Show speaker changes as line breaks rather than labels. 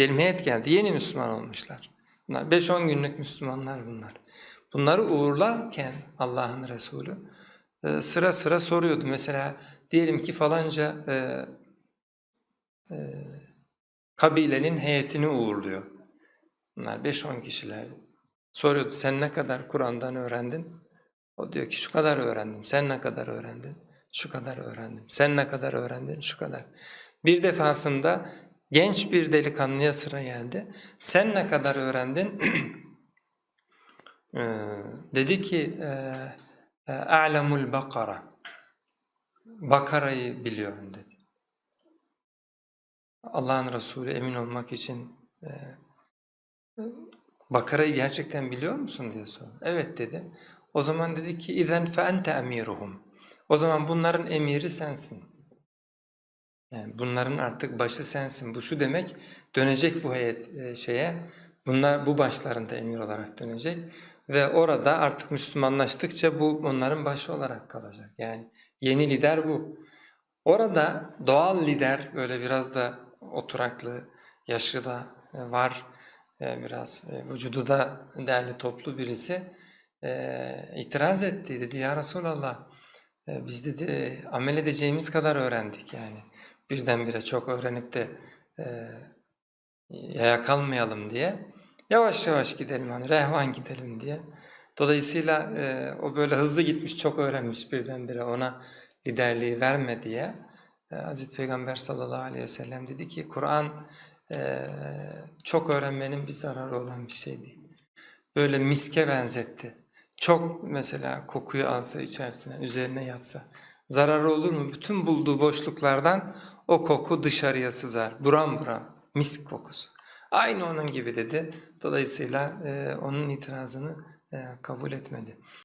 Diyelim heyet geldi, yeni Müslüman olmuşlar. Bunlar 5-10 günlük Müslümanlar bunlar. Bunları uğurlarken Allah'ın Resulü e, sıra sıra soruyordu. Mesela diyelim ki falanca e, e, kabilenin heyetini uğurluyor. Bunlar 5-10 kişiler. Soruyordu sen ne kadar Kur'an'dan öğrendin? O diyor ki şu kadar öğrendim. Sen ne kadar öğrendin? Şu kadar öğrendim. Sen ne kadar öğrendin? Şu kadar. Bir defasında genç bir delikanlıya sıra geldi. Sen ne kadar öğrendin? Ee, dedi ki e, a'lemul bakara. Bakara'yı biliyorum dedi. Allah'ın Resulü emin olmak için e, Bakara'yı gerçekten biliyor musun diye sordu. Evet dedi. O zaman dedi ki izen fe ente. O zaman bunların emiri sensin. Yani bunların artık başı sensin. Bu şu demek dönecek bu heyet e, şeye. Bunlar bu başlarında emir olarak dönecek ve orada artık Müslümanlaştıkça bu onların başı olarak kalacak. Yani yeni lider bu. Orada doğal lider böyle biraz da oturaklı, yaşı da e, var, e, biraz vücudu da değerli toplu birisi itiraz etti. Dedi ya Resulallah biz dedi amel edeceğimiz kadar öğrendik yani. Birdenbire çok öğrenip de e, yaya kalmayalım diye. Yavaş yavaş gidelim hani rehvan gidelim diye. Dolayısıyla e, o böyle hızlı gitmiş çok öğrenmiş birdenbire ona liderliği verme diye. E, Hazreti Peygamber sallallahu aleyhi ve sellem dedi ki Kur'an e, çok öğrenmenin bir zararı olan bir şey değil. Böyle miske benzetti. Çok mesela kokuyu alsa içerisine, üzerine yatsa zararı olur mu? Bütün bulduğu boşluklardan o koku dışarıya sızar. Buram buram, misk kokusu. Aynı onun gibi dedi. Dolayısıyla e, onun itirazını e, kabul etmedi.